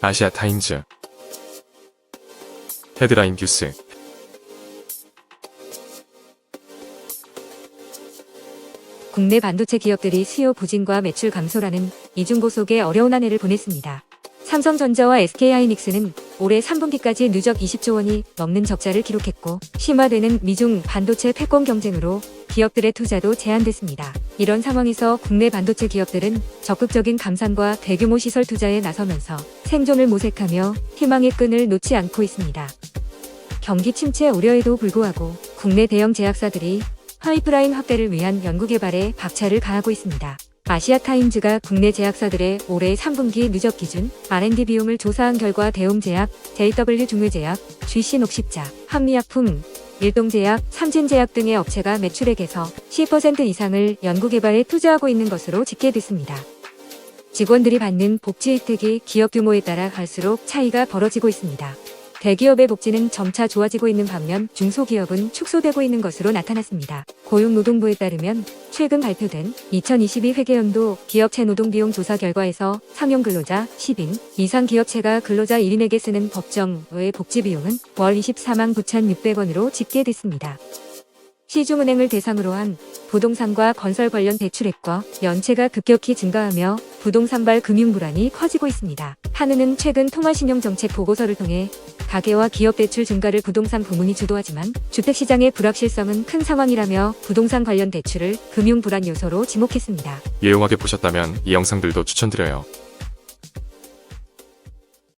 아시아 타임즈 헤드라인 뉴스 국내 반도체 기업들이 수요 부진과 매출 감소라는 이중고 속에 어려운 한 해를 보냈습니다. 삼성전자와 SK하이닉스는 올해 3분기까지 누적 20조 원이 넘는 적자를 기록했고 심화되는 미중 반도체 패권 경쟁으로 기업들의 투자도 제한됐습니다. 이런 상황에서 국내 반도체 기업들은 적극적인 감산과 대규모 시설 투자에 나서면서 생존을 모색하며 희망의 끈을 놓지 않고 있습니다. 경기 침체 우려에도 불구하고 국내 대형 제약사들이 파이프라인 확대를 위한 연구개발에 박차를 가하고 있습니다. 아시아타임즈가 국내 제약사들의 올해 3분기 누적 기준 R&D 비용을 조사한 결과 대웅제약, JW 중의제약, GC 녹십자, 한미약품, 일동제약, 삼진제약 등의 업체가 매출액에서 10% 이상을 연구개발에 투자하고 있는 것으로 집계됐습니다. 직원들이 받는 복지 혜택이 기업 규모에 따라 갈수록 차이가 벌어지고 있습니다. 대기업의 복지는 점차 좋아지고 있는 반면 중소기업은 축소되고 있는 것으로 나타났습니다. 고용노동부에 따르면 최근 발표된 2022 회계연도 기업체 노동비용 조사 결과에서 상용 근로자 10인 이상 기업체가 근로자 1인에게 쓰는 법정의 복지비용은 월 24만 9,600원으로 집계됐습니다. 시중은행을 대상으로 한 부동산과 건설 관련 대출액과 연체가 급격히 증가하며 부동산발 금융 불안이 커지고 있습니다. 한은은 최근 통화신용정책 보고서를 통해 가계와 기업 대출 증가를 부동산 부문이 주도하지만 주택시장의 불확실성은 큰 상황이라며 부동산 관련 대출을 금융 불안 요소로 지목했습니다. 유용하게 보셨다면 이 영상들도 추천드려요.